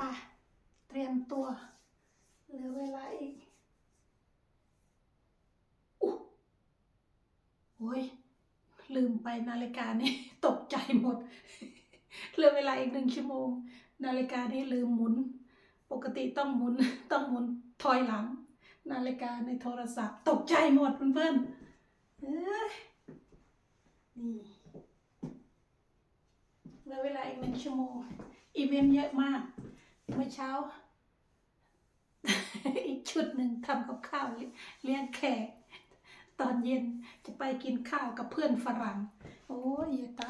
ไปเตรียมตัว เหลือเวลาอีกโอ้ยลืมไปนาฬิกานี่ตกใจหมด เหลือเวลาอีกหนึ่งชั่วโมง นาฬิกานี่ลืมหมุน ปกติต้องหมุนต้องหมุนถอยหลัง นาฬิกาในโทรศัพท์ ตกใจหมดเพื่อนๆเอ้ยนี่เหลือเวลาอีกหนึ่งชั่วโมงอีเวนต์เยอะมาก เมื่อเช้า อีกชุดหนึ่งทำกับข้าวเลี้ยงแขก ตอนเย็นจะไปกินข้าวกับเพื่อนฝรั่ง โอ้ยตา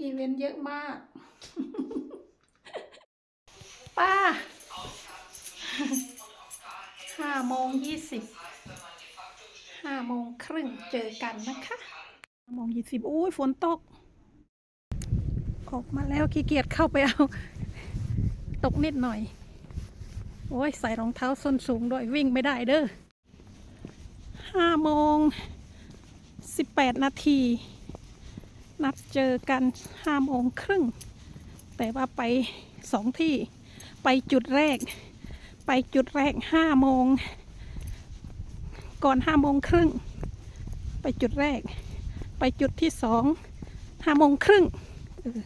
อีเวนต์เยอะมาก ป้าห้าโมงยี่สิบห้าโมงครึ่งเจอกันนะคะห้าโมงยี่สิบอุ้ยฝนตก ออกมาแล้วขี้เกียจเข้าไปเอา ตกนิดหน่อย โอ้ยใส่รองเท้าส้นสูงด้วยวิ่งไม่ได้เด้อห้าโมงสิบแปดนาที นัดเจอกันห้าโมงครึ่ง แต่ว่าไปสองที่ ไปจุดแรก ไปจุดแรกห้าโมง ก่อนห้าโมงครึ่ง ไปจุดแรก ไปจุดที่สองห้าโมงครึ่งเออ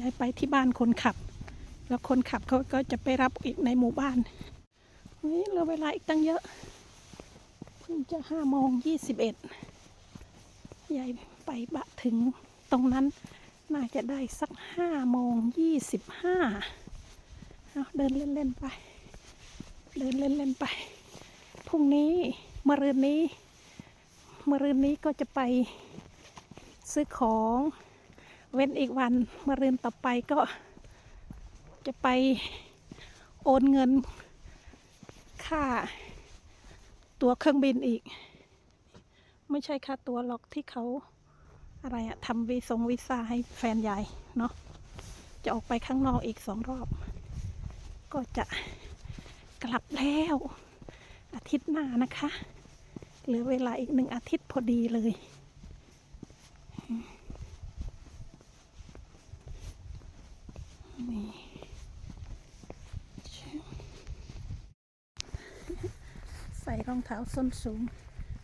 ย้ายไปที่บ้านคนขับ แล้วคนขับเขาก็จะไปรับอีกในหมู่บ้านเฮ้ยเหลือเวลาอีกตั้งเยอะ เพิ่งจะห้าโมงยี่สิบเอ็ดยายไปบะถึงตรงนั้นน่าจะได้สักห้าโมงยี่สิบห้าเอาเดินเล่นๆไป เดินเล่นๆไป พรุ่งนี้มะรืนนี้มะรืนนี้ก็จะไปซื้อของ เว้นอีกวันมะรืนต่อไปก็จะไปโอนเงิน ค่า ตัวเครื่องบินอีก ไม่ใช่ค่าตัวหรอกที่เขาอะไรอะทำวีซงวีซ่าให้แฟนยายเนาะจะออกไปข้างนอกอีกสองรอบ ก็จะกลับแล้ว อาทิตย์หน้านะคะ เหลือเวลาอีกหนึ่งอาทิตย์พอดีเลย นี่ใส่รองเท้าส้นสูง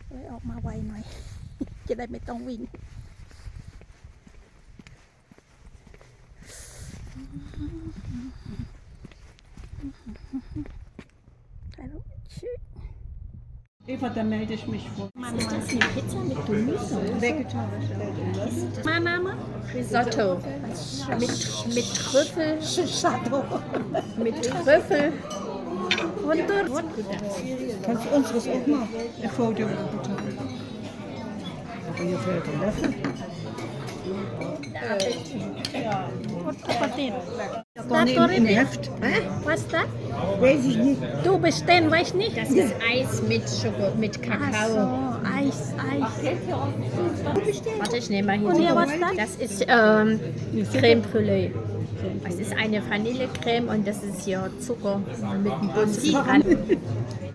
เลยออกมาไวหน่อย จะได้ไม่ต้องวิ่ง Eva, da melde ich mich vor. Mama. Ist das eine Pizza mit Gemüse? Vegetarisch. Meine Mama? Risotto. Mit, mit Trüffel. Risotto. Mit Trüffel. Und, und. Kannst du unseres auch machen? Ein Foto bitte. Aber hier fehlt ein Löffel. Stand im, im Heft. Hä? Was da? Weiß ich nicht. Du bestellen, weiß nicht. Das ist Eis mit Schoko, mit Kakao. So, Eis, Eis. Warte, ich nehme mal hier. Und hier was da? Das ist ähm, Creme Brûlée. Das ist eine Vanillecreme und das ist hier Zucker mit Bunsi dran.